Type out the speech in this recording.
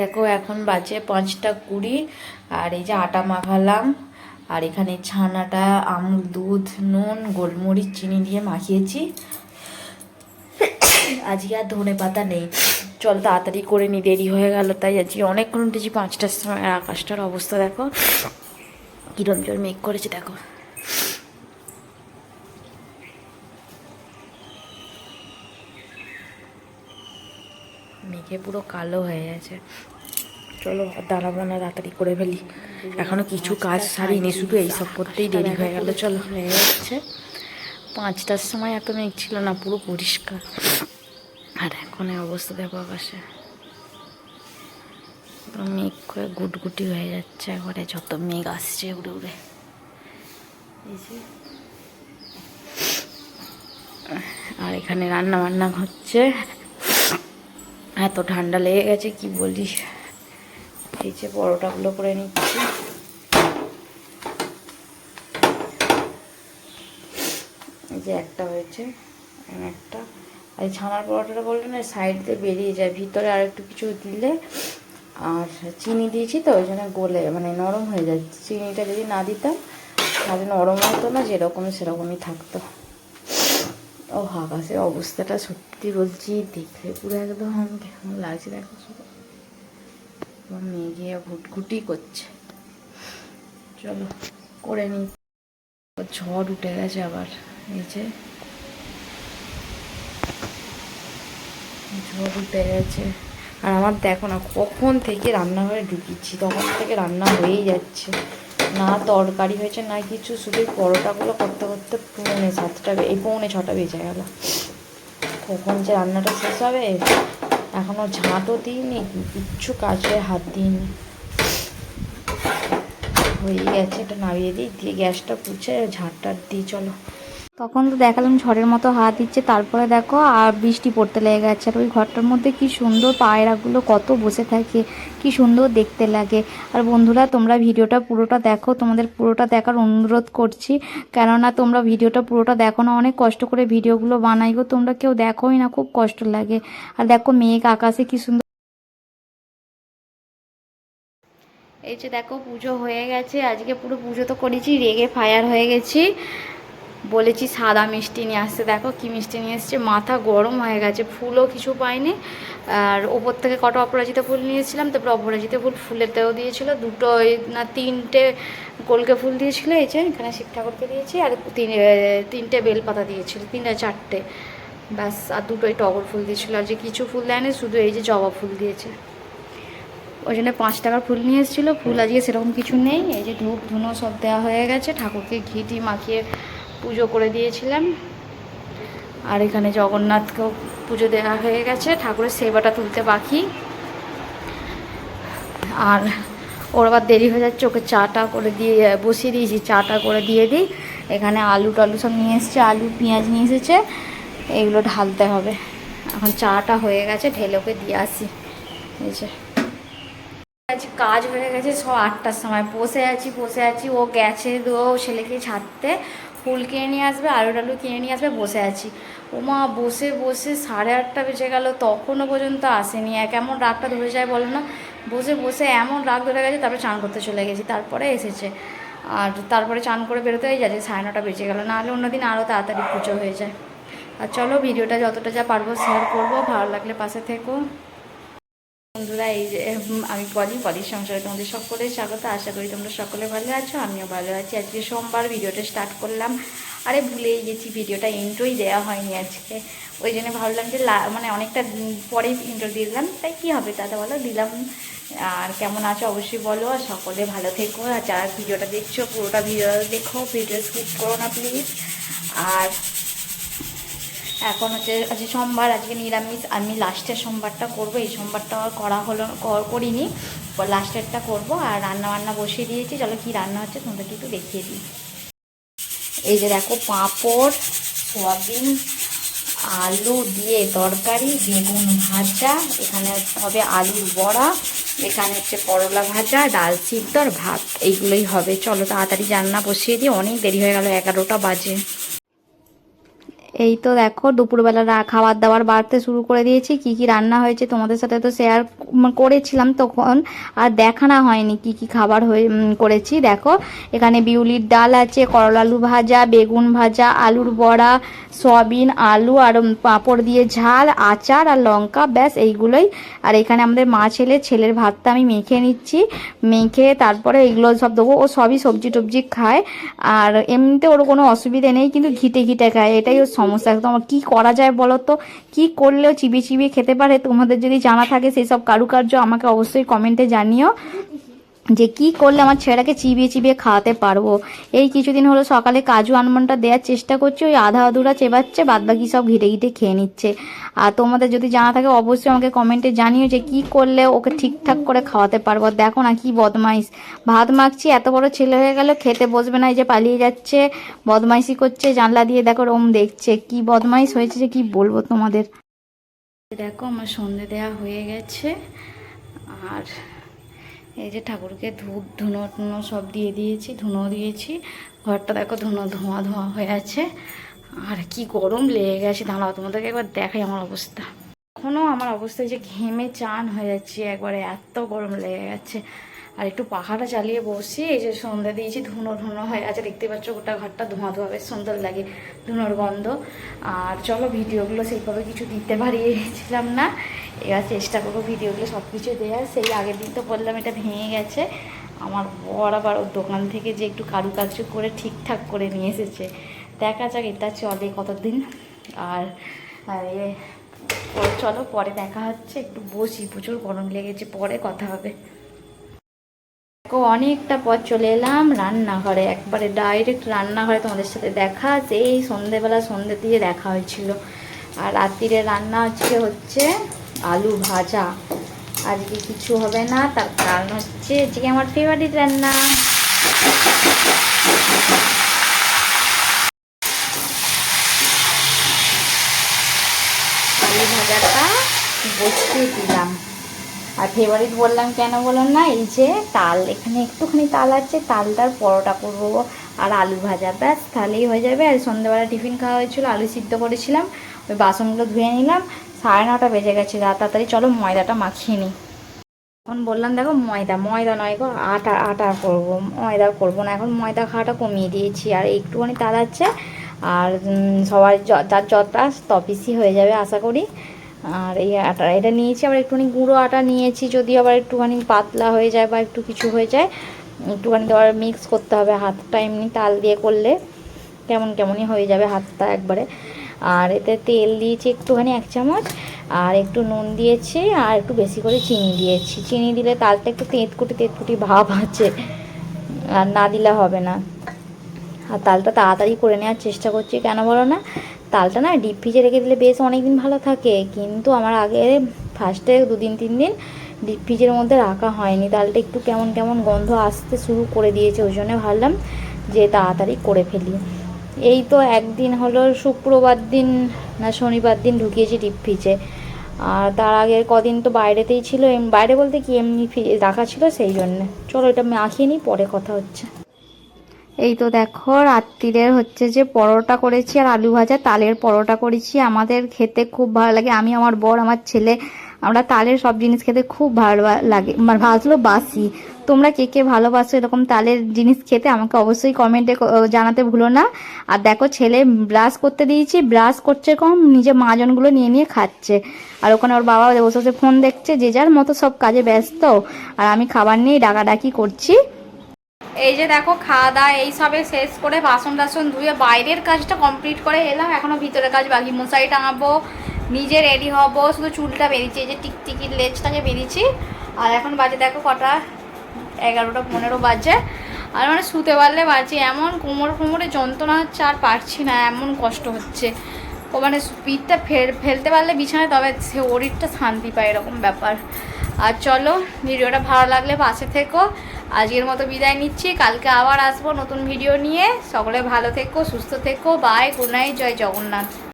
দেখো, এখন বাজে পাঁচটা কুড়ি, আর এই যে আটা মাখালাম, আর এখানে ছানাটা আমুল দুধ, নুন, গোলমরিচ, চিনি দিয়ে মাখিয়েছি। আজকে আর ধনে পাতা নেই। চল তাড়াতাড়ি করে নি, দেরি হয়ে গেল, তাই আজকে অনেকক্ষণ উঠেছি, পাঁচটার সময় আকাশটার অবস্থা দেখো, কিরম জোর মেঘ করেছে, দেখো। মেঘে পুরো কালো হয়ে গেছে। চলো দাঁড়াবো না, তাড়াতাড়ি করে ফেলি। এখনও কিছু কাজ সারিনি, শুধু এইসব করতেই দেরি হয়ে গেল, চলো। হয়ে যাচ্ছে। পাঁচটার সময় এত মেঘ ছিল না, পুরো পরিষ্কার। আর এখন অবস্থা, দেখো আকাশে। মেঘ করে গুটগুটি হয়ে যাচ্ছে, একবারে যত মেঘ আসছে উড়ে উড়ে। আর এখানে রান্না বান্না হচ্ছে। এত ঠান্ডা লেগে গেছে, কি বলি এই যে পরোটাগুলো করে নিচ্ছি। যে একটা হয়েছে একটা। আর ছানার পরোটাটা বললে না সাইড দিয়ে বেরিয়ে যায়, ভিতরে আর একটু কিছু দিলে আর চিনি দিয়েছি তো, ওই জন্য গলে মানে নরম হয়ে যায়। চিনিটা যদি না দিতাম, তাহলে নরম হতো না, যেরকম সেরকমই থাকতো। আকাশের অবস্থাটা সত্যি বলছি দেখলে পুরো একদম কেমন লাগছে দেখো গিয়ে ঘুটঘুটি করছে। চলো, করে নি। ঝড় উঠে গেছে আবার, এই যে। ঝড় উঠে গেছে। আর আমার দেখো না কখন থেকে রান্নাঘরে ঢুকিয়েছি তখন থেকে রান্না হয়েই যাচ্ছে। না তরকারি হয়েছে, না কিছু, শুধু পরোটাগুলো করতে করতে পৌনে সাতটা এই পৌনে ছটা বেজে গেল। কখন যে রান্নাটা শেষ হবে এখনও ঝাঁটও দিইনি, কিচ্ছু কাজে হাত দিইনি। হয়ে গেছে এটা নামিয়ে দিই, দিয়ে গ্যাসটা পুছে, ঝাঁটটা দিই, চলো। তখন তো দেখালাম ঝড়ের মতো হাত দিচ্ছে, তারপরে দেখো আর বৃষ্টি পড়তে লেগে গেছে। আর ওই ঘরটার মধ্যে কি সুন্দর পায়রাগুলো কত বসে থাকে, কি সুন্দর দেখতে লাগে। আর বন্ধুরা, তোমরা ভিডিওটা পুরোটা দেখো, তোমাদের পুরোটা দেখার অনুরোধ করছি। কেননা তোমরা ভিডিওটা পুরোটা দেখো না, অনেক কষ্ট করে ভিডিওগুলো বানাই গো, তোমরা কেউ দেখোই না, খুব কষ্ট লাগে। আর দেখো মেঘ আকাশে কি সুন্দর এই যে দেখো পুজো হয়ে গেছে, আজকে পুরো পুজো তো করেছি, রেগে ফায়ার হয়ে গেছি। বলেছি, সাদা মিষ্টি নিয়ে আসতে দেখো কি মিষ্টি নিয়ে এসছে। মাথা গরম হয়ে গেছে, ফুলও কিছু পাইনি। আর ওপর থেকে কটা অপরাজিতা ফুল নিয়েছিলাম, তারপরে অপরাজিতা ফুল ফুলেতেও দিয়েছিল। দুটো না তিনটে কলকে ফুল দিয়েছিল, এই যে এখানে শিব ঠাকুরকে দিয়েছি, আর তিন তিনটে বেলপাতা দিয়েছিল, তিনটে চারটে। ব্যাস, আর দুটোই টগর ফুল দিয়েছিল। আর যে কিছু ফুল দেয়নি, শুধু এই যে জবা ফুল দিয়েছে। ওই জন্য পাঁচ টাকার ফুল নিয়ে এসেছিল। ফুল আজকে সেরকম কিছু নেই। এই যে ধূপ ধুনো সব দেওয়া হয়ে গেছে। ঠাকুরকে ঘিটি মাখিয়ে পুজো করে দিয়েছিলাম। আর এখানে জগন্নাথকেও পুজো দেওয়া হয়ে গেছে। ঠাকুরের সেবাটা তুলতে বাকি। আর ওর আবার দেরি হয়ে যাচ্ছে, ওকে চাটা করে দিয়ে, বসিয়ে দিয়েছি, চাটা করে দিয়ে দিই। এখানে আলু টালু সব নিয়ে এসেছে, আলু, পেঁয়াজ নিয়ে এসেছে। এগুলো ঢালতে হবে। এখন চাটা হয়ে গেছে, ঢেলে ওকে দিয়ে আসি। এই যে। আজ কাজ হয়ে গেছে, সব আটটার সময়। বসে আছি বসে আছি, ও গেছে ও ছেলেকে ছাড়তে। ফুল কিনে নিয়ে আসবে, আলু টালু কিনে নিয়ে আসবে, বসে আছি। ও মা বসে বসে সাড়ে আটটা বেজে গেল, তখনও পর্যন্ত আসেনি। এক এমন রাগটা ধরে যায় বলো না? বসে বসে এমন রাগ ধরে গেছে, তারপরে চান করতে চলে গেছি, তারপরে এসেছে। আর তারপরে চান করে বেরোতে হয়ে যাচ্ছে সাড়ে নটা বেজে গেলো, নাহলে অন্যদিন আরও তাড়াতাড়ি পুজো হয়ে যায়। আর চলো, ভিডিওটা যতটা যা পারব শেয়ার করব, ভালো লাগলে পাশে থেকো। বন্ধুরা, এই যে আমি বলি, বলির সংসারে তোমাদের সকলে স্বাগত। আশা করি তোমরা সকলে ভালো আছো, আমিও ভালো আছি। আজকে সোমবার, ভিডিওটা স্টার্ট করলাম। আরে ভুলেই গেছি, ভিডিওটা ইন্ট্রোই দেওয়া হয়নি আজকে। ওই জন্য ভাবলাম যে মানে অনেকটা পরেই ইন্ট্রো দিলাম। তাই কি হবে দাদা বলো, দিলাম। আর কেমন আছো অবশ্যই বলো, আর সকলে ভালো থেকো। আর যারা ভিডিওটা দেখছ, পুরোটা ভিডিও দেখো, ভিডিও স্কিপ করো না প্লিজ আর এখন হচ্ছে আজকে সোমবার, আজকে নিরামিষ। আমি লাস্টের সোমবারটা করব, এই সোমবারটা করা হলো কর- করিনি। লাস্টেরটা করব আর রান্না বান্না বসিয়ে দিয়েছি। চলো কি রান্না হচ্ছে তোমাদেরকে একটু দেখিয়ে দিই। এই যে দেখো পাঁপড়, সোয়াবিন, আলু দিয়ে তরকারি, বেগুন ভাজা, এখানে হবে আলুর বড়া, এখানে হচ্ছে করলা ভাজা, ডাল সিদ্ধ আর ভাত। এইগুলোই হবে। চলো তাড়াতাড়ি রান্না বসিয়ে দিই। অনেক দেরি হয়ে গেল, এগারোটা বাজে। এই তো দেখো, দুপুরবেলা খাবার দাবার বাড়তে শুরু করে দিয়েছি। কি কি রান্না হয়েছে তোমাদের সাথে তো শেয়ার করেছিলাম তখন। আর দেখানো হয়নি কি কি খাবার হয়ে করেছি। দেখো, এখানে বিউলির ডাল আছে করলা আলু ভাজা, বেগুন ভাজা, আলুর বড়া, সয়াবিন, আলু আর পাঁপড় দিয়ে ঝাল, আচার আর লঙ্কা, ব্যাস এইগুলোই। আর এখানে আমাদের মা ছেলে, ছেলের ভাতটা আমি মেখে নিচ্ছি। মেখে তারপরে এইগুলো সব দেবো। ও সবই সবজি টবজি খায়। আর এমনিতে ওর কোনো অসুবিধা নেই, কিন্তু ঘিটে ঘিটে খায়। এটাই ওর সমস্যা। একদম, কি করা যায় বলো তো কি করলেও চিবিয়ে চিবিয়ে খেতে পারে? তোমাদের যদি জানা থাকে সেই সব কারুকার্য আমাকে অবশ্যই কমেন্টে জানিও। যে কি করলে আমার ছেলেটাকে চিবিয়ে চিবিয়ে খাওয়াতে পারব? এই কিছুদিন হলো সকালে কাজু আনমনটা দেওয়ার চেষ্টা করছি, ওই আধা আধুরা চেবাচ্ছে বাদ বাকি সব ঘিটে ঘিটে খেয়ে নিচ্ছে। আর তোমাদের যদি জানা থাকে, অবশ্যই আমাকে কমেন্টে জানিও যে কি করলে ওকে ঠিকঠাক করে খাওয়াতে পারব। দেখো না কি বদমাইশ। ভাত মাখছি, এত বড় ছেলে হয়ে গেল, খেতে বসবে না, এই যে পালিয়ে যাচ্ছে, বদমাইশি করছে, জানলা দিয়ে দেখো রোম দেখছে। কি বদমাইশ হয়েছে যে কি বলব তোমাদের? দেখো আমার সন্ধে দেওয়া হয়ে গেছে, আর এই যে ঠাকুরকে ধূপ, ধুনো, টুনো সব দিয়ে দিয়েছি, ধুনো দিয়েছি। ঘরটা দেখো ধুনো, ধোঁয়া ধোঁয়া হয়ে আছে। আর কি গরম লেগে গেছে। দাঁড়াও, তোমাদেরকে একবার দেখাই আমার অবস্থা। এখনও আমার অবস্থা যে ঘেমে চান হয়ে যাচ্ছে, একবারে এত গরম লেগে গেছে। আর একটু পাখাটা চালিয়ে বসি, এই যে সন্ধ্যা দিয়েছি, ধুনো ধুনো হয়ে আছে। দেখতে পাচ্ছ গোটা ঘরটা ধোঁয়া ধোঁয়া, বেশ সুন্দর লাগে ধুনোর গন্ধ। আর চলো, ভিডিওগুলো সেইভাবে কিছু দিতে পারিয়েছিলাম না। এবার চেষ্টা করব ভিডিওগুলো সব কিছু দেওয়ার। সেই আগের দিন তো বললাম এটা ভেঙে গেছে। আমার বর আবার ওর দোকান থেকে যে একটু কারুকার্য করে ঠিকঠাক করে নিয়ে এসেছে। দেখা যাক এটা চলে কতদিন। আর এ চলো, পরে দেখা হচ্ছে। একটু বসি, প্রচুর গরম লেগেছে, পরে কথা হবে। অনেকটা পর চলে এলাম রান্নাঘরে। একবারে ডাইরেক্ট রান্নাঘরে তোমাদের সাথে দেখা। সেই সন্ধেবেলা সন্ধে দিয়ে দেখা হয়েছিল। আর রাত্রিরে রান্না আজকে হচ্ছে আলু ভাজা। আজকে কিছু হবে না, তার কারণ হচ্ছে আজকে আমার ফেভারিট রান্না। আলু ভাজাটা বসিয়ে দিলাম। আর ফেভারিট বললাম কেন বললাম না, এই যে তাল, এখানে একটুখানি তাল আছে, তালটার পরোটা করব। আর আলু ভাজা, ব্যাস, তাহলেই হয়ে যাবে। আর সন্ধ্যেবেলা টিফিন খাওয়া হয়েছিল, আলু সিদ্ধ করেছিলাম, ওই বাসনগুলো ধুয়ে নিলাম। সাড়ে নটা বেজে গেছে তাড়াতাড়ি চলো, ময়দাটা মাখিয়ে নিই। এখন বললাম, দেখো, ময়দা ময়দা নয় গো, আটা আটা করব, ময়দা করব না, এখন ময়দা খাওয়াটা কমিয়ে দিয়েছি। আর একটুখানি তাড়াচ্ছে আর সবার যার যতটা তপিসই হয়ে যাবে, আশা করি। আর এই আটা, এটা নিয়েছি, আবার একটুখানি গুঁড়ো আটা নিয়েছি, যদি আবার একটুখানি পাতলা হয়ে যায় বা একটু কিছু হয়ে যায়, একটুখানি তো আবার মিক্স করতে হবে, হাতটা এমনি তাল দিয়ে করলে কেমন, কেমনই হয়ে যাবে হাতটা একবারে। আর এতে তেল দিয়েছি একটুখানি, এক চামচ। আর একটু নুন দিয়েছি, আর একটু বেশি করে চিনি দিয়েছি। চিনি দিলে তালটা একটু তেঁতকুটি তেঁতকুটি ভাব আছে। আর না দিলে হবে না। আর তালটা তাড়াতাড়ি করে নেওয়ার চেষ্টা করছি, কেন বলো না? তালটা না ডিপ ফ্রিজে রেখে দিলে বেশ অনেক দিন ভালো থাকে। কিন্তু আমার আগে ফার্স্টে দুদিন, তিন দিন ডিপ ফ্রিজের মধ্যে রাখা হয়নি। তালটা একটু কেমন কেমন গন্ধ আসতে শুরু করে দিয়েছে, ওই জন্য ভাবলাম যে তাড়াতাড়ি করে ফেলি। এই তো একদিন হলো শুক্রবার দিন, না শনিবার দিন ঢুকিয়েছি ডিপ ফ্রিজে আর তার আগে কদিন তো বাইরেতেই ছিল বাইরে বলতে কি এমনি রাখা ছিল সেই জন্যে। চলো এটা মাখিয়ে নিই, পরে কথা হচ্ছে। এই তো দেখো রাত্রিরের হচ্ছে যে পরোটা করেছি আর আলু ভাজা, তালের পরোটা করেছি। আমাদের খেতে খুব ভালো লাগে। আমি, আমার বর, আমার ছেলে, আমরা তালের সব জিনিস খেতে খুব ভালো লাগে। ভাজলো বাসি। তোমরা কে কে ভালোবাসো এরকম তালের জিনিস খেতে, আমাকে অবশ্যই কমেন্টে জানাতে ভুলো না। আর দেখো ছেলে ব্রাশ করতে দিয়েছি ব্রাশ করছে কম নিজে মাজনগুলো নিয়ে নিয়ে খাচ্ছে। আর ওখানে ওর বাবা বসে বসে ফোন দেখছে, যে যার মতো সব কাজে ব্যস্ত। আর আমি খাবার নিয়ে ডাকাডাকি করছি। এই যে দেখো খাওয়া দাওয়া এইসবে শেষ করে বাসন টাসন ধুয়ে বাইরের কাজটা কমপ্লিট করে এলাম। এখনও ভিতরের কাজ বাকি, মশারি টাঙাবো, নিজে রেডি হব, শুধু চুলটা বেরিয়েছি এই যে টিকটিকির লেজটাকে বেরিয়েছি আর এখন বাজে দেখো কটা? এগারোটা পনেরো বাজে। আর মানে শুতে পারলে বাজে এমন কোমর কোমরে যন্ত্রণা হচ্ছে আর পারছি না, এমন কষ্ট হচ্ছে। ও মানে পিঠটা ফেল ফেলতে পারলে বিছানায়, তবে সে শরীরটা শান্তি পায় এরকম ব্যাপার। আর চলো, ভিডিওটা ভালো লাগলে পাশে থেকো। আজকের মতো বিদায় নিচ্ছি। কালকে আবার আসব নতুন ভিডিও নিয়ে। সকলে ভালো থেকো, সুস্থ থেকো। বাই গুড নাইট জয় জগন্নাথ।